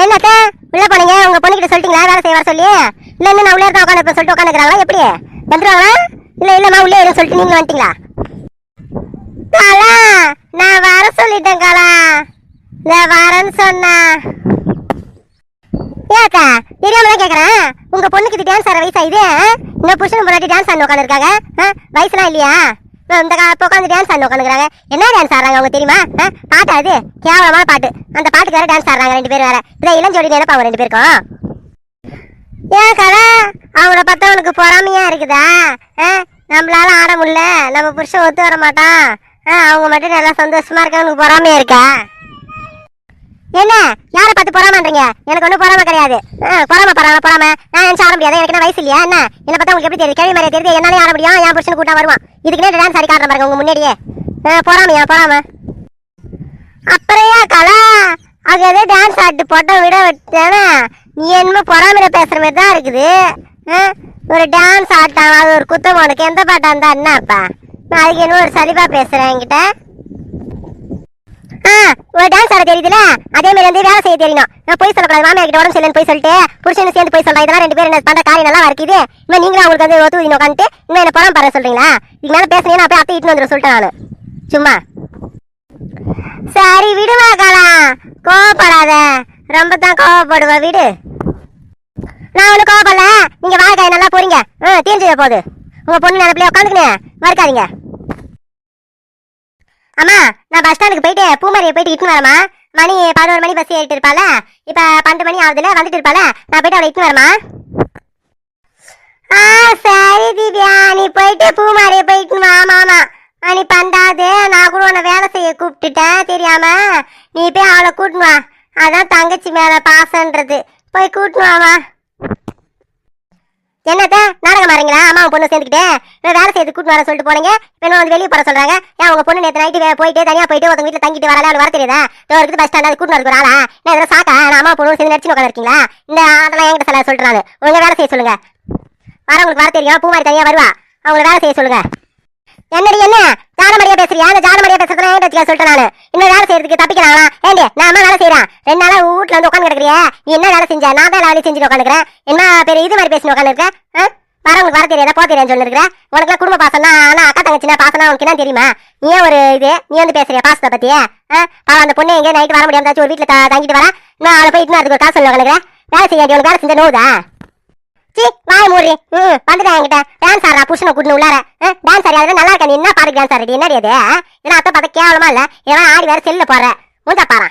பொண்ணுகிட்ட சொல்லிட்டீங்களா? வேலை செய்ய வர சொல்லி? இல்ல இன்னும் நான் உள்ளே தான் உட்காந்து சொல்லிட்டு உட்காந்துக்கிறாங்களா எப்படி? வந்துருவாங்களா? இல்ல இல்லம்மா உள்ளே இருன்னு சொல்லிட்டு நீங்க வந்துட்டீங்களா? காலா நான் வர சொல்லிட்டேன் காலா. நான் வரேன்னு சொன்னா. ஏக்கா தெரியாம தான் கேக்குறேன். உங்க பொண்ணுக்கு இது டான்ஸ் ஆடுற வயசா இது? இந்த புருஷன் முன்னாடி டான்ஸ் ஆடின உட்காந்துருக்காங்க வயசுலாம் இல்லையா? இந்த உட்காந்து டான்ஸ் ஆடி உட்காந்துக்கிறாங்க என்ன டான்ஸ் ஆடுறாங்க அவங்க தெரியுமா? பாட்டு அது? கேவலமான பாட்டு. அந்த பாட்டுக்கு வேற டான்ஸ் ஆடுறாங்க ரெண்டு பேர் வேற. இதை இளஞ்சோடி நினைப்பாங்க ரெண்டு பேருக்கும்? ஏன் கதை அவங்கள பார்த்தா உனக்கு பொறாமையா இருக்குதா? ஆ, நம்மளால ஆட முடியல. நம்ம புருஷன் ஒத்து வர மாட்டான். அவங்க மட்டும் நல்லா சந்தோஷமா இருக்க உனக்கு பொறாமையா இருக்கா? என்ன? யாரை பார்த்து பொறாமன்றீங்க? எனக்கு ஒன்றும் பொறாம கிடையாது. பொறாம பொறாம பொறாம. டான்ஸ் ஆட முடியாது எனக்கு என்ன வயசு இல்லையா? என்ன? என்ன பார்த்தா உங்களுக்கு எப்படி தெரியுது கேள்வி மாதிரி தெரியுது? என்னாலே ஆட முடியும்? என் புருஷன் கூட்டா வருவான். இதுக்குன்னே டான்ஸ் ஆடி காட்டுற பாருங்க உங்க முன்னாடியே. போறாமையா பொறாமையா அப்புறையா அப்புறம் கலா? அது எதோ டான்ஸ் ஆட்டு போட்டோ விட விட்டானா நீ என்னமோ பொறாமையில பேசுற மாதிரி தான் இருக்குது. ஆ? ஒரு டான்ஸ் ஆட்டான் அது ஒரு குத்தம் உனக்கு எந்த பாட்டாக இருந்தா என்னப்பா நான் அதுக்கு என்ன ஒரு சலிப்பா பேசுறேன் என்கிட்ட. இதுல அதே மாதிரி வந்து வேலை செய்ய தெரியும். நான் போய் சொல்லக்கூடாது. மாமியார் கிட்ட உடம்பு சரியில்லைன்னு போய் சொல்லிட்டு புருஷன் சேர்ந்து போய் சொல்றேன் இதெல்லாம் ரெண்டு பேரும் என்ன பண்ற காரியம் நல்லா இருக்குது? இன்னும் நீங்களும் அவங்களுக்கு வந்து ஒத்து உட்காந்துட்டு இன்னும் என்ன படம் பாரு சொல்றீங்களா? இதுக்கு மேல பேசுனீங்கன்னா அப்படியே அத்தை இட்டுன்னு வந்துடும் சொல்லிட்டேன் நான். சும்மா. சரி விடுவா காலா கோவப்படாத. ரொம்ப தான் கோவப்படுவ வீடு. நான் ஒன்றும் கோவப்படல. நீங்க வாழ்க்கை நல்லா போறீங்க ம் தீர்ந்து போகுது. உங்க பொண்ணு நினைப்பிலே உட்காந்துக்கினே மறுக்காதீங்க அம்மா நான் பஸ் ஸ்டாண்டுக்கு போயிட்டு பூமாரியை போயிட்டு இட்டுன்னு வரமா மணி பதினோரு மணி பஸ் ஏறிட்டு இருப்பால இப்ப பன்னெண்டு மணி ஆகுதுல வந்துட்டு இருப்பால நான் போயிட்டு அவளை இட்டு வரமா ஆ சரி திவ்யா நீ போயிட்டு பூமாரியை போயிட்டு வா மாமா. நீ பண்டாது நான் கூட உன்னை வேலை செய்ய கூப்பிட்டுட்டேன் தெரியாம. நீ போய் அவளை கூட்டினு வா. அதான் தங்கச்சி மேல பாசன்றது போய் கூட்டினு வாமா என்னத்த? நாடகம் மாறீங்களா அம்மா பொண்ணு சேர்ந்துக்கிட்டேன் வேலை செய்து கூட்டு வர சொல்லிட்டு போனீங்க. பெண்ணு வந்து வெளியே போற சொல்றாங்க. ஏன் உங்க பொண்ணு நேற்று நைட்டு போயிட்டு தனியா போயிட்டு உங்க வீட்டுல தங்கிட்டு வரல வர தெரியுதா? இருக்குது பஸ் ஸ்டாண்ட் கூட்டு வரது ஆளா? நான் இதெல்லாம் சாக்கா? நான் அம்மா பொண்ணு சேர்ந்து நடிச்சு உட்காந்துருக்கீங்களா இந்த அதெல்லாம் என்கிட்ட சில சொல்றாங்க உங்க வேலை செய்ய சொல்லுங்க. வரவங்களுக்கு வர தெரியும். பூமாரி தனியா வருவா. அவங்களை வேலை செய்ய சொல்லுங்க. என்னடி என்ன? ஜானமரியா பேசுறியா? அந்த ஜானமரியா வச்சுக்க சொல்லிட்டேன் நானு. இன்னும் வேலை செய்யறதுக்கு தப்பிக்கிறாங்களா ஏண்டி நான் அம்மா வேலை செய்யறேன் ரெண்டு நாளா வீட்டுல வந்து உட்காந்து கிடக்குறியா நீ என்ன வேலை செஞ்ச? நான் தான் வேலை செஞ்சுட்டு உட்காந்துக்கிறேன் என்ன பெரிய இது மாதிரி பேசி உட்காந்துருக்க வரவங்களுக்கு வர தெரியாத? போ தெரியாதுன்னு சொல்லிருக்கிற? உனக்கு குடும்ப பாசம்னா ஆனா அக்கா தங்கச்சினா பாசம்னா உனக்கு என்ன தெரியுமா? நீ ஏன் ஒரு இது? நீ வந்து பேசுறிய பாசத்தை பத்தி? பாவம் அந்த பொண்ணு எங்க நைட்டு வர முடியாம ஒரு வீட்டுல தங்கிட்டு வரா? நான் அவளை போயிட்டு அதுக்கு காசு சொல்லி உட்காந்துக்கிறேன் வேலை செய்யாது உனக்கு வேலை செஞ்ச நோதா சி வாய மூடி ம் வந்துட்டேன் என்கிட்ட. டான்ஸ் ஆடுறா புருஷனை கூட்டினு உள்ளார. டான்ஸ் ஆடியாவது நல்லா இருக்கா. நீ என்ன பாருக்கு டான்ஸ் ஆடுறது என்னடி அது? இதெல்லாம் அத்தை பார்த்தா கேவலமா இல்ல. இதெல்லாம் ஆடி வேற செல்ல போற மூஞ்சா பாரா.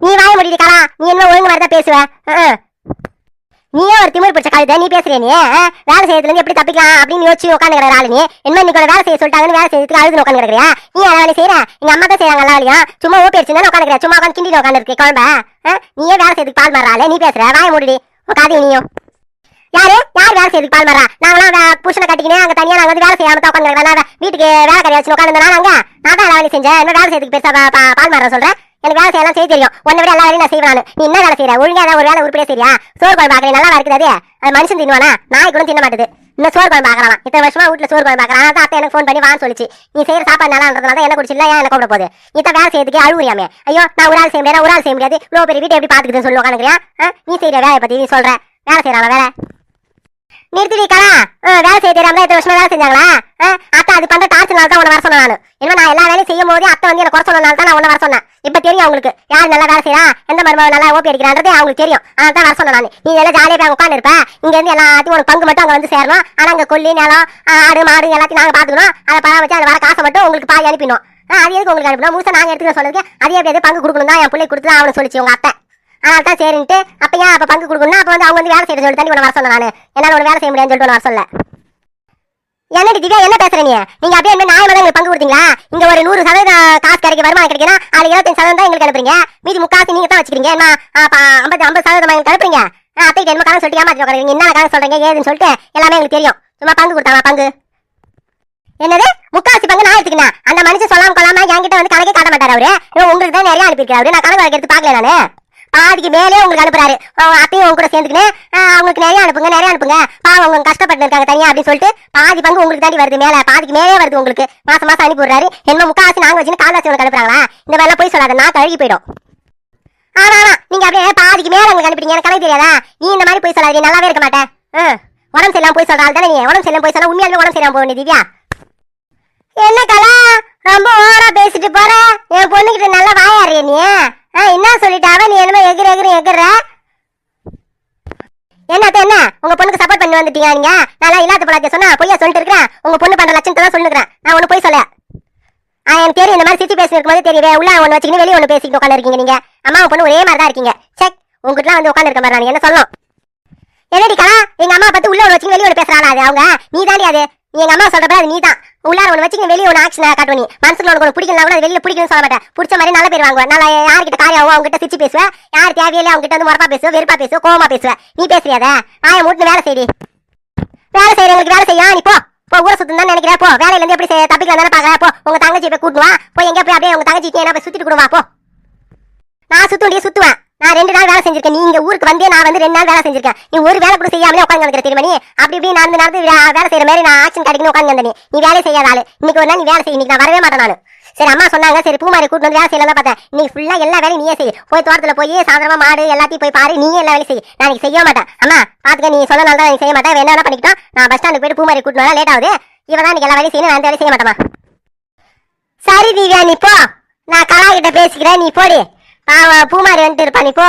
நீ வாய முடிடி காலா. நீ என்ன ஒழுங்கு மாதிரி தான் பேசுவ நீயே ஒரு திமிர் பிடிச்ச கழுத நீ பேசுறிய நீ? வேலை செய்யறதுல எப்படி தப்பிக்கலாம் அப்படின்னு யோசிச்சு உட்காந்து ஆளு நீ. என்ன நீ ஒரு வேலை செய்ய சொல்லிட்டாங்கன்னு வேலை செய்யறதுக்கு அழுது உட்காந்து கிடக்குறியா நீ வேலை செய்யற? எங்க அம்மா தான் செய்யறாங்க எல்லா வேலையும். சும்மா ஓப்பி அடிச்சுன்னு உட்காந்து சும்மா உட்காந்து கிண்டி உட்காந்து இருக்கு குழம்ப நீயே வேலை செய்யறதுக்கு பால் மாறாளே நீ பேசுற. வாய மூடிடி. உன் நீயும் யாரு? யார் வேலை செய்யறதுக்கு பால் மாறா? நாங்களாம் வே- புருஷனை கட்டிக்கினே அங்க தனியா நாங்க வந்து வேலை செய்யாம தான் உட்காந்து வீட்டுக்கு வேலை கறி வச்சு உட்காந்து நான் அங்க நான் தான் எல்லா வேலையும் செஞ்சேன். என்ன வேலை செய்யறதுக்கு பெருசா பால் மரம் சொல்றேன். எனக்கு வேலை செய்யலாம் செய்ய தெரியும். உன்னை விட எல்லா வேலையும் நான் செய்வேன் நீ என்ன வேலை செய்யற ஒழுங்கா ஏதாவது ஒரு வேலை உருப்படியா சரியா சோறு குழம்பு பாக்குறேன் நல்லா இருக்குது அது. மனுஷன் தின்னுவானா? நாய் கூட தின்ன மாட்டேது. இன்னும் சோறு குழம்பு பாக்கலாம் இத்தனை வருஷமா வீட்டுல சோறு குழம்பு பாக்குறான் அதான் அத்தை எனக்கு ஃபோன் பண்ணி வான்னு சொல்லிச்சு. நீ செய்யற சாப்பாடு நல்லான்றதுனால தான் என்ன குடிச்சு ஏன் என்ன கூப்பிட போகுது? இத்தனை வேலை செய்யறதுக்கு அழுவுறியாமே ஐயோ நான் ஒரு ஆள் செய்ய முடியாது ஒரு ஆள் செய்ய முடியாது. இவ்வளோ பெரிய வீட்டை எப்படி பாத்துக்கிட்டு சொல்லி உட்காந்துக்கிறியா நீ செய்யற வேலையை பத்தி நீ சொல்ற. வேலை செய்யறாங்க வேலை. நிறுத்திடிக்கா வேலை செய்ய தெரியாம எத்தனை வருஷமா வேலை செஞ்சாங்களா? அத்தை அது பண்ற டார்ச்சர்னால தான் உன்ன வர சொன்னேன் நான். என்ன நான் எல்லா வேலையும் செய்யும் போதே அத்தை வந்து எனக்கு குறை சொன்னனால தான் நான் உன்ன வர சொன்னேன். இப்ப தெரியும் அவங்களுக்கு. யார் நல்லா வேலை செய்யறா எந்த மருமக நல்லா ஓப்பி அடிக்கிறான்றது அவங்களுக்கு தெரியும். அதனால தான் வர சொன்னேன் நான். நீ எல்லாம் ஜாலியாக போய் உட்காந்து இருப்ப. இங்க இருந்து எல்லாத்தையும் உனக்கு பங்கு மட்டும் அங்க வந்து சேரணும். ஆனா அங்க கொல்லி நிலம் ஆடு மாடு எல்லாத்தையும் நாங்க பாத்துக்கணும். அதை பராமரிச்சு அதை வர காசை மட்டும் உங்களுக்கு பாதி அனுப்பிடணும். அது எதுக்கு உங்களுக்கு அனுப்பணும்? முழுசா நாங்க எடுத்துக்க சொல்லுங்க அதே எப்படி பங்கு கொடுக்கணும் தான் என் பிள்ளை கொடுத்து அவனு சொல்லிச்சு உங்க அத்தை. அதனால தான் சரின்ட்டு அப்ப ஏன் அப்ப பங்கு கொடுக்கணும் அப்ப வந்து அவங்க வந்து வேலை செய்யறது சொல்லி தண்ணி உன வர சொன்னேன் நான். என்னால உன வேலை செய்ய முடியாதுன்னு சொல்லிட்டு வர சொல்ல. என்னடி திவ்யா என்ன பேசுற நீ? நீங்க அப்படியே என்ன நியாயமா பங்கு கொடுத்தீங்களா? இங்க ஒரு நூறு சதவீதம் காசு கிடைக்க வருமானம் கிடைக்குன்னா அதுல இருபத்தஞ்சு சதவீதம் தான் எங்களுக்கு அனுப்புறீங்க. மீதி முக்காசு நீங்க தான் வச்சுக்கிறீங்க. என்ன ஐம்பது ஐம்பது சதவீதம் எங்களுக்கு அனுப்புறீங்க. ஆ, அத்தைக்கு என்ன கணக்கு சொல்லிட்டு ஏமாத்தி உட்காருங்க என்ன கணக்கு சொல்றீங்க ஏதுன்னு சொல்லிட்டு எல்லாமே எங்களுக்கு தெரியும். சும்மா பங்கு கொடுத்தாங்க பங்கு? என்னது? முக்காசி பங்கு நான் எடுத்துக்கினேன் அந்த மனுஷன் சொல்லாம கொள்ளாம என்கிட்ட வந்து கணக்கே காட்ட மாட்டார் அவரு. உங்களுக்கு தான் நிறைய அனுப்பியிருக்காரு நான் கணக்கு எடுத்து பாக்கல நானு. பாதிக்கு மேலே உங்களுக்கு அனுப்புறாரு. அப்பயும் உங்க கூட சேர்ந்துக்கினேன் அவங்களுக்கு நிறைய அனுப்புங்க நிறைய அனுப்புங்க. பாவம் அவங்க கஷ்டப்பட்டு இருக்காங்க தனியா அப்படின்னு சொல்லிட்டு பாதி பங்கு உங்களுக்கு தாண்டி வருது மேல. பாதிக்கு மேலே வருது உங்களுக்கு. மாசம் மாசம் அனுப்பி விடுறாரு என்ன முக்காசி நாங்க வச்சுன்னு காலாசி உங்களுக்கு அனுப்புறாங்களா? இந்த வேலை போய் சொல்லாத. நான் கழுகி போயிடும். ஆனா ஆனா நீங்க அப்படியே பாதிக்கு மேல உங்களுக்கு அனுப்பிட்டீங்க. எனக்கு கணக்கு தெரியாதா? நீ இந்த மாதிரி போய் சொல்லாத. நல்லாவே இருக்க மாட்டேன் உடம்பு சரியில்லாம போய் சொல்றாள் தானே நீ? உடம்பு சரியில்லாம போய் சொல்ல உண்மையாலுமே உடம்பு சரியில்லாம போக திவ்யா? என்ன கலா? ரொம்ப ஓரா பேசிட்டு போற. என் பொண்ணுகிட்ட நல்லா வாயாடுறிய நீ? ஆ, என்ன சொல்லிட்டாவ நீ என்னமோ எகிற எகிற எகிற. என்னத்த என்ன? உங்க பொண்ணுக்கு சப்போர்ட் பண்ணி வந்துட்டீங்க நீங்க? நல்லா இல்லாத பழத்தை சொன்னா பொய்யா சொல்லிட்டு இருக்கிறேன். உங்க பொண்ணு பண்ற லட்சணத்தை தான் சொல்லுக்கிறேன் நான் ஒண்ணு போய் சொல்ல ஆ எனக்கு தெரியும் இந்த மாதிரி சித்தி பேசி இருக்கும்போது தெரியவே உள்ள ஒன்று வச்சுக்கின்னு வெளியே ஒன்று பேசிட்டு உட்காந்து இருக்கீங்க நீங்க. அம்மா பொண்ணு ஒரே மாதிரி தான் இருக்கீங்க. செக் உங்ககிட்ட வந்து உட்காந்து இருக்க மாதிரி நான் என்ன சொல்லணும்? என்னடி கலா? எங்க அம்மா பார்த்து உள்ள ஒன்று வச்சுக்கின்னு வெளியே ஒன்று பேசுறாளா அது அவங்க? நீ தாண்டி அது? எங்க அம்மா சொல்றப்ப அது நீ தான் உள்ளார ஒண்ணு வச்சுக்க வெளியே ஒன்று ஆக்ஷன் காட்டுவ நீ. மனசுல உனக்கு ஒன்று பிடிக்கல கூட வெளியில் வெளியில பிடிக்கணும்னு சொல்ல மாட்டேன். பிடிச்ச மாதிரி நல்ல பேர் வாங்குவேன் நல்லா யார்கிட்ட காரியாவோ அவங்க கிட்ட சிரிச்சு பேசுவேன் யார் தேவையில்லை அவங்க கிட்ட வந்து மரப்பா பேசுவேன் வெறுப்பா பேசுவேன் கோமா பேசுவேன் நீ பேசுறியாத ஆய மூட்டு வேலை செய்டி. வேலை செய்யறவங்களுக்கு வேலை செய்யா? நீ போ. போ ஊரை சுத்தம் தான் நினைக்கிறேன். போ. வேலையில இருந்து எப்படி செய்ய தப்பிக்கலாம் தானே பாக்குற போ. உங்க தங்கச்சி போய் கூட்டுவா போய் எங்க போய் அப்படியே உங்க தங்கச்சி என்ன போய் சுத்திட்டு கொடுவா போ. நான் சுத்துண்டியே சுத்துவேன். நான் ரெண்டு நாள் செஞ்சிருக்கேன் நீ இங்க ஊருக்கு வந்தே நான் வந்து ரெண்டு நாள் வேலை செஞ்சிருக்கேன். நீ ஒரு வேலை கூட செய்யாமலே உட்காந்து இருக்கிற திருமணி அப்படி இப்படி நடந்து நடந்து வேலை செய்யற மாதிரி நான் ஆக்ஷன் கிடைக்கணும் உட்காந்து வந்தேன். நீ நீ வேலை செய்யாத ஆளு. இன்னைக்கு ஒரு நாள் நீ வேலை செய்ய இன்னைக்கு நான் வரவே மாட்டேன் நான். சரி அம்மா சொன்னாங்க. சரி பூமாரி கூட்டு வந்து வேலை செய்யலாம் பார்த்தேன். நீ ஃபுல்லா எல்லா வேலையும் நீயே செய். போய் தோட்டத்தில் போய் சாயந்தரமா மாடு எல்லாத்தையும் போய் பாரு. நீயே எல்லா வேலையும் செய். நான் இன்னைக்கு செய்ய மாட்டேன். அம்மா பாத்துக்க நீ சொன்னனால தான் செய்ய மாட்டேன். வேணா பண்ணிக்கிட்டோம். நான் பஸ் ஸ்டாண்டுக்கு போயிட்டு பூமாரி கூட்டு வரேன் லேட் ஆகுது. இவன் தான் எல்லா வேலையும் செய்யணும். நான் எந்த வேலையும் செய்ய மாட்டேமா சரி திவ்யா நீ போ. நான் கலா கிட்ட பேசிக்கிறேன். நீ போடி. பாவம் பூமாரி வந்துட்டு இருப்பா. நீ போ.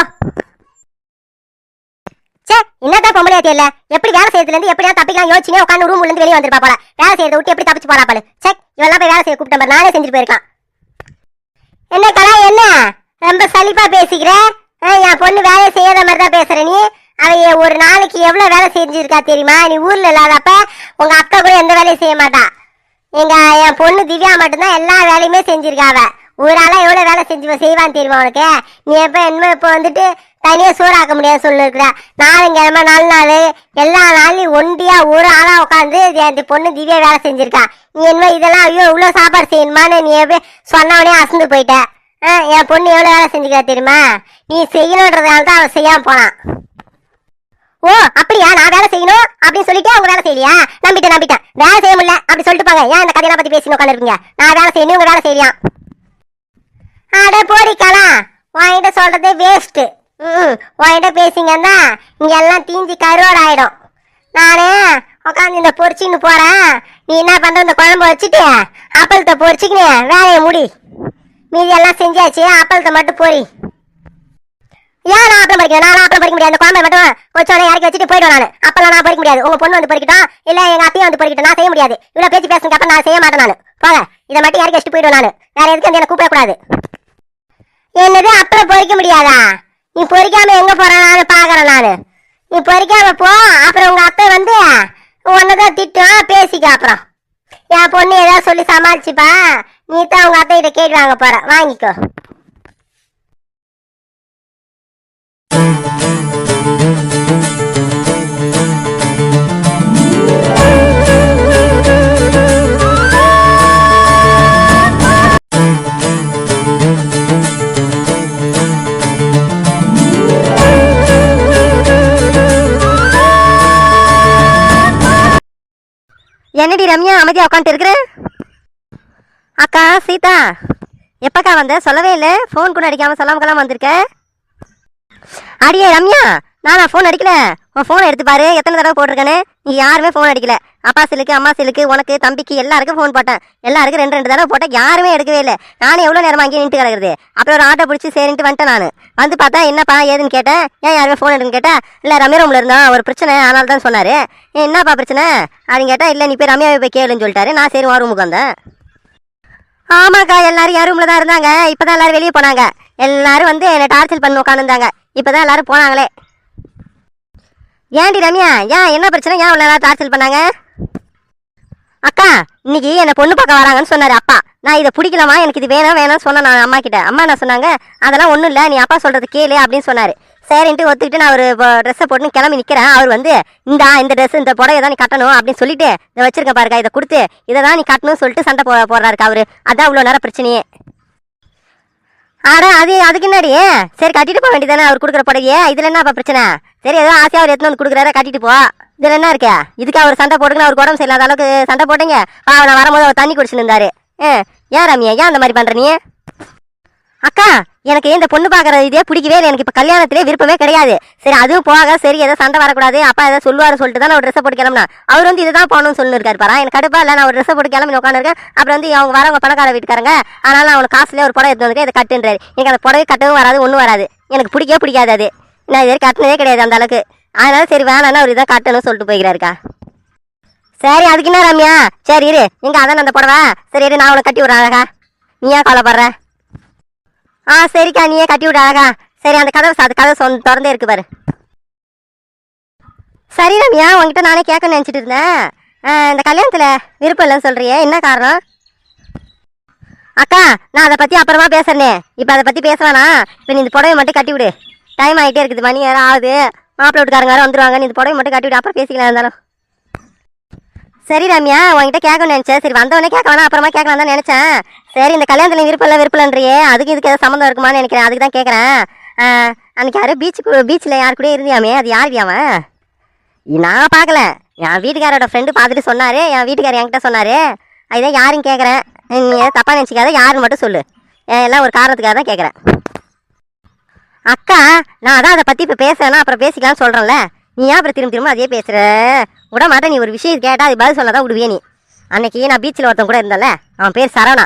சே என்னதான் பொம்பளையா தெரியல? எப்படி வேலை செய்யறதுல இருந்து எப்படியா தப்பிக்கலாம் யோசிச்சுனே உட்காந்து ரூம்ல இருந்து வெளியே வந்திருப்பா போல. வேலை செய்யறத விட்டு எப்படி தப்பிச்சு போறா பாரு. செக் இவெல்லாம் போய் வேலை செய்ய கூப்பிட்ட மாதிரி நானே செஞ்சுட்டு போயிருக்கான் என்ன கலா என்ன? ரொம்ப சலிப்பா பேசிக்கிற? என் பொண்ணு வேலை செய்யாத மாதிரி தான் பேசுற நீ. அவ ஒரு நாளைக்கு எவ்வளவு வேலை செஞ்சிருக்கா தெரியுமா? நீ ஊர்ல இல்லாதப்ப உங்க அக்கா கூட எந்த வேலையும் செய்ய மாட்டா. எங்க என் பொண்ணு திவ்யா மட்டும்தான் எல்லா வேலையுமே செஞ்சிருக்கா அவ. ஒரு ஆளா எவ்வளவு வேலை செஞ்சு செய்வான்னு தெரியுமா உனக்கு? நீ எப்ப என்ன இப்ப வந்துட்டு தனியா சோறாக்க முடியாது சொல்லிருக்கிற நாலுங்கிழமை நாலு நாள் எல்லா நாளையும் ஒண்டியா ஒரு ஆளா உட்காந்து அந்த பொண்ணு திவ்யா வேலை செஞ்சிருக்கா. நீ என்ன இதெல்லாம் ஐயோ இவ்வளவு சாப்பாடு செய்யணுமான்னு நீ எப்படி சொன்னவனே அசந்து போயிட்ட. ஆ, என் பொண்ணு எவ்வளவு வேலை செஞ்சுக்கா தெரியுமா? நீ செய்யணுன்றதால தான் அவன் செய்யாம போனான் ஓ அப்படியா? நான் வேலை செய்யணும் அப்படின்னு சொல்லிட்டு அவங்க வேலை செய்யலையா? நம்பிட்டேன் நம்பிட்டேன். வேலை செய்ய முடியல அப்படி சொல்லிட்டு போங்க. ஏன் இந்த கதையெல்லாம் பத்தி பேசி உட்காந்துருக்கீங்க நான் வேலை செய்யணும் உங்க வேலை செய்யலாம் அட போடிக்கலாம் வாங்கிட்டு சொல்றதே வேஸ்ட்டு ம் உன்கிட்ட பேசிங்கன்னா இங்கே எல்லாம் தீஞ்சி கருவாடு ஆயிடும் நானே உட்காந்து இந்த பொறிச்சின்னு போகிறேன் நீ என்ன பண்ணுற இந்த குழம்பு வச்சுட்டு அப்பளத்தை பொறிச்சிக்கினே வேலையை முடி. மீதி எல்லாம் செஞ்சாச்சு. அப்பளத்தை மட்டும் பொறி ஏன் நான் அப்பளம் பறிக்கணும்? நான் அப்பளம் பறிக்க முடியாது. அந்த குழம்பை மட்டும் கொஞ்சம் இறக்கி வச்சுட்டு போயிடுவேன் நான். அப்பெல்லாம் நான் பறிக்க முடியாது. உங்கள் பொண்ணு வந்து பறிக்கட்டும். இல்லை எங்கள் அத்தையும் வந்து பறிக்கட்டும். நான் செய்ய முடியாது. இவ்வளோ பேச்சு பேசுறதுக்கு அப்புறம் நான் செய்ய மாட்டேன் நான். போக இதை மட்டும் இறக்கி வச்சுட்டு போயிடுவேன் நான். வேறு எதுக்கு வந்து என்ன கூப்பிடக்கூடாது. என்னது? அப்பளம் பொறிக்க முடியாதா? நீ பொறிக்காம எங்க போறான்னு பாக்குறேன் நானு. நீ பொறிக்காம போ அப்புறம் உங்க அத்தை வந்து உன்னதான் திட்டம் பேசிக்க அப்புறம். என் பொண்ணு ஏதாவது சொல்லி சமாளிச்சுப்பா. நீ தான் உங்க அத்தை கிட்ட கேட்டு வாங்க போற. வாங்கிக்கோ. என்னடி ரம்யா அமைதியா உட்காந்துட்டு இருக்கிற அக்கா சீதா எப்பக்கா வந்த? சொல்லவே இல்லை. ஃபோன் கூட அடிக்காம சொல்லாம வந்திருக்க. அடியே ரம்யா! நானா ஃபோன் அடிக்கல. உன் ஃபோனை எடுத்து பாரு எத்தனை தடவை போட்டிருக்கேன்னு. நீ யாருமே ஃபோன் அடிக்கல. அப்பா சிலுக்கு அம்மா சிலுக்கு உனக்கு தம்பிக்கு எல்லாருக்கும் ஃபோன் போட்டேன். எல்லாருக்கும் ரெண்டு ரெண்டு தடவை போட்டேன் யாருமே எடுக்கவே இல்லை. நானும் எவ்வளோ நேரமாக அங்கேயே நின்று கிடக்குறது? அப்புறம் ஒரு ஆட்டோ பிடிச்சி சரின்ட்டு வந்துட்டேன் நான். வந்து பார்த்தா என்னப்பா ஏதுன்னு கேட்டேன் ஏன் யாருமே ஃபோன் எடுன்னு கேட்டேன் இல்லை ரம்யா ரூமில் இருந்தோம் ஒரு பிரச்சனை அதனால தான் சொன்னார். என்னப்பா பிரச்சனை? அப்படின்னு கேட்டால் இல்லை நீ போய் ரம்யாவை போய் கேளுன்னு சொல்லிட்டாரு. நான் சரி உன் ரூமுக்கு வந்தேன். ஆமாக்கா எல்லாரும் என் ரூமில் தான் இருந்தாங்க? இப்போ தான் எல்லோரும் வெளியே போனாங்க. எல்லாரும் வந்து என்னை டார்ச்சல் பண்ணி உட்காந்துருந்தாங்க இப்போ தான் எல்லோரும் போனாங்களே. ஏன்டி ரம்யா? ஏன்? என்ன பிரச்சனை? ஏன் உள்ள நேரம் பண்ணாங்க? அக்கா இன்னைக்கு என்னை பொண்ணு பார்க்க வராங்கன்னு சொன்னாரு அப்பா. நான் இதை பிடிக்கலாமா எனக்கு இது வேணாம் வேணாம்னு சொன்னேன் நான் அம்மா கிட்ட. அம்மா என்ன சொன்னாங்க? அதெல்லாம் ஒன்றும் இல்லை. நீ அப்பா சொல்கிறது கேளு அப்படின்னு சொன்னார். சரின்ட்டு ஒத்துக்கிட்டு நான் ஒரு ட்ரெஸ்ஸை போட்டு கிளம்பி நிற்கிறேன் அவர் வந்து இந்தா இந்த ட்ரெஸ் இந்த புடவை தான் நீ கட்டணும் அப்படின்னு சொல்லிட்டு இதை வச்சிருக்கேன் பாருக்கா இதை கொடுத்து இதை தான் நீ கட்டணும்னு சொல்லிட்டு சண்டை போ போடுறாருக்கா அவர். அதான் இவ்வளோ நேரம் பிரச்சனையே. ஆடா அது அதுக்கு என்னடி சரி கட்டிட்டு போக வேண்டியதானே அவர் கொடுக்குற புடவையே? இதுல என்னப்பா பிரச்சனை? சரி ஏதோ ஆசையா அவர் எடுத்துன்னு வந்து கொடுக்குறாரு கட்டிட்டு போ. இதுல என்ன இருக்கே? இதுக்கு அவர் சண்டை போட்டுக்கணும் அவர் உடம்பு சரியில்லாத அளவுக்கு சண்டை போட்டீங்க? நான் வரும்போது அவர் தண்ணி குடிச்சுன்னு இருந்தாரு. ஏன் ரம்யா? ஏன் அந்த மாதிரி பண்ற நீ? அக்கா எனக்கு இந்த பொண்ணு பார்க்குற இதே பிடிக்கவே இல்லை. எனக்கு இப்போ கல்யாணத்திலே விருப்பமே கிடையாது. சரி அதுவும் போக சரி ஏதோ சண்டை வரக்கூடாது. அப்பா ஏதோ சொல்லுவாரு சொல்லிட்டு தான் நான் ஒரு ட்ரெஸ்ஸை போட்டு கிளம்புனா அவர் வந்து இதுதான் போகணும்னு சொல்லிருக்காரு பாரா. எனக்கு கடுப்பா இல்லை. நான் ஒரு ட்ரெஸ்ஸை போட்டு கிளம்பி உட்காந்துருக்கேன் அப்புறம் வந்து அவங்க வரவங்க பணக்கார வீட்டுக்காரங்க. அதனால நான் அவனுக்கு காசுல ஒரு புடவை எடுத்து வந்து இதை கட்டுன்றாரு. எனக்கு அந்த புடவை கட்டவும் வராது ஒன்றும் வராது. எனக்கு பிடிக்கவே பிடிக்காது அது. நான் இது கட்டினதே கிடையாது அந்த அளவுக்கு. அதனால சரி வேணாம்னா அவர் இதை கட்டணும்னு சொல்லிட்டு போய்க்கிறாருக்கா. சரி அதுக்கு என்ன ரம்யா? சரி இரு. எங்க அதான் அந்த புடவை. சரி இரு நான் உனக்கு கட்டி விட்றேன் அழகா. நீ ஏன் கவலைப்படுற? ஆ சரிக்கா நீயே கட்டி விட அழகா. சரி அந்த கதவை அது கதவை சொந்த திறந்தே இருக்கு பாரு. சரி ரம்யா உங்ககிட்ட நானே கேட்க நினச்சிட்டு இருந்தேன். ஆ, இந்த கல்யாணத்தில் விருப்பம் இல்லைன்னு சொல்கிறியே என்ன காரணம்? அக்கா நான் அதை பற்றி அப்புறமா பேசுறேனே. இப்போ அதை பற்றி பேச வேணாம். இப்போ நீ இந்த புடவை மட்டும் கட்டி விடு. டைம் ஆகிட்டே இருக்குது மணி வேறு ஆகுது. மாப்பிள்ளை வீட்டுக்காரங்க வேறு வந்துருவாங்க. நீ இந்த புடவை மட்டும் கட்டி விடு அப்புறம் பேசிக்கலாம் இருந்தாலும். சரி ரம்யா உன்கிட்ட கேட்கணும்னு நினச்சேன். சரி வந்தவொடனே கேட்க வேணாம். அப்புறமா கேட்கலாம் தான் நினச்சேன். சரி இந்த கல்யாணத்தில் விருப்பம் இல்லை விருப்பம் இல்லைன்றியே. அதுக்கு இதுக்கு ஏதாவது சம்மந்தம் இருக்குமான்னு நினைக்கிறேன். அதுக்கு தான் கேட்குறேன் அன்னைக்கு யாரும் பீச்சுக்கு பீச்சில் யார் கூட இருந்தியாமே? அது யார் அவன்? நான் பார்க்கல. என் வீட்டுக்காரோட ஃப்ரெண்டு பார்த்துட்டு சொன்னார். என் வீட்டுக்காரர் என்கிட்ட சொன்னார். அதுதான் யாரும் கேட்குறேன் நீ தப்பாக நினச்சிக்காத. யாருன்னு மட்டும் சொல்லு. எல்லாம் ஒரு காரணத்துக்காக தான் கேட்குறேன் அக்கா நான் அதான் அதை பற்றி இப்போ பேசுகிறேன்னா அப்புறம் பேசிக்கலாம்னு சொல்கிறேன்ல நீ ஏன் அப்புறம் திரும்ப திரும்ப அதே பேசுகிற விட மாட்டேன் நீ ஒரு விஷயம் கேட்டால் அது பதில் சொன்னா தான் விடுவே நீ. அன்னைக்கு நான் பீச்சில் ஒருத்தன் கூட இருந்தேன்ல அவன் பேர் சரவணா.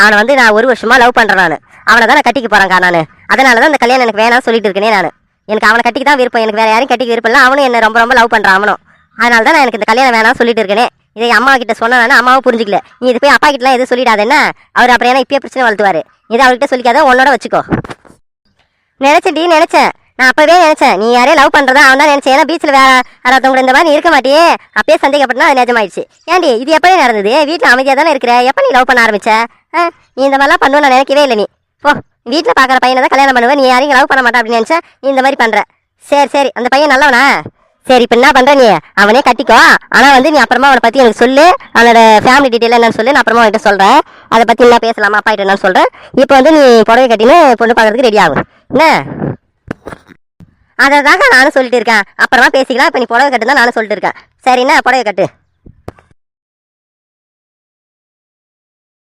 அவனை வந்து நான் ஒரு வருஷமாக லவ் பண்ணுறேன் நான். அவனை தான் நான் கட்டிக்க போகிறேன்க்கா நான். அதனால தான் இந்த கல்யாணம் எனக்கு வேணாம்னு சொல்லிட்டு இருக்கேனே நான். எனக்கு அவனை கட்டிக்க தான் விருப்பம். எனக்கு வேறு யாரையும் கட்டிக்க விருப்பம் இல்லை. அவனும் என்ன ரொம்ப ரொம்ப லவ் பண்ணுறான் அவனும் அதனால தான் நான் எனக்கு இந்த கல்யாணம் வேணாம்னு சொல்லிட்டு இருக்கேனே. இதை அம்மா கிட்ட சொன்னா அம்மாவும் புரிஞ்சிக்கல. நீ இது போய் அப்பா கிட்டலாம் எதுவும் சொல்லிடாத என்ன அவர் அப்புறம் ஏன்னா இப்பயே பிரச்சனை வளர்த்துவார். இதை அவர்கிட்ட சொல்லிக்காத உன்னோட வச்சுக்கோ. நினச்சேன் டி நினச்சேன். நான் அப்பவே நினைச்சேன். நீ யாரையும் லவ் பண்றதா? அவன் தான் நினைச்சேன். ஏன்னா பீச்சில் வேற யாராவது கூட இந்த மாதிரி இருக்க மாட்டியே. அப்பயே சந்தேகப்பட்டா அது நிஜமாயிடுச்சு. ஏன்டி இது எப்பவே நடந்தது? வீட்டில் அமைதியாக தானே இருக்கிற? எப்போ நீ லவ் பண்ண ஆரம்பிச்ச? நீ இந்த மாதிரிலாம் பண்ணுவேன்னு நான் நினைக்கவே இல்லை நீ. போ வீட்டில் பார்க்குற பையனை தான் கல்யாணம் பண்ணுவேன் நீ யாரையும் லவ் பண்ண மாட்டேன் அப்படின்னு நினைச்சா நீ இந்த மாதிரி பண்ணுற சரி சரி அந்த பையன் நல்லவனா? சரி இப்போ என்ன பண்ணுற நீ? அவனே கட்டிக்கோ. ஆனால் வந்து நீ அப்புறமா அவனை பற்றி எனக்கு சொல்லு. அவனோட ஃபேமிலி டீட்டெயில் என்னன்னு சொல்லு. நான் அப்புறமா அவன்கிட்ட சொல்கிறேன் அதை பற்றி என்ன பேசலாமா? அப்பா கிட்ட என்னன்னு சொல்கிறேன் இப்போ வந்து நீ புடவை கட்டின்னு பொண்ணு பார்க்கறதுக்கு ரெடி ஆகும் என்ன? அதை தாங்க நானும் சொல்லிட்டு இருக்கேன். அப்புறமா பேசிக்கலாம். இப்போ நீ புடவை கட்டு நானும் சொல்லிட்டு இருக்கேன். சரிண்ணா புடவை கட்டு.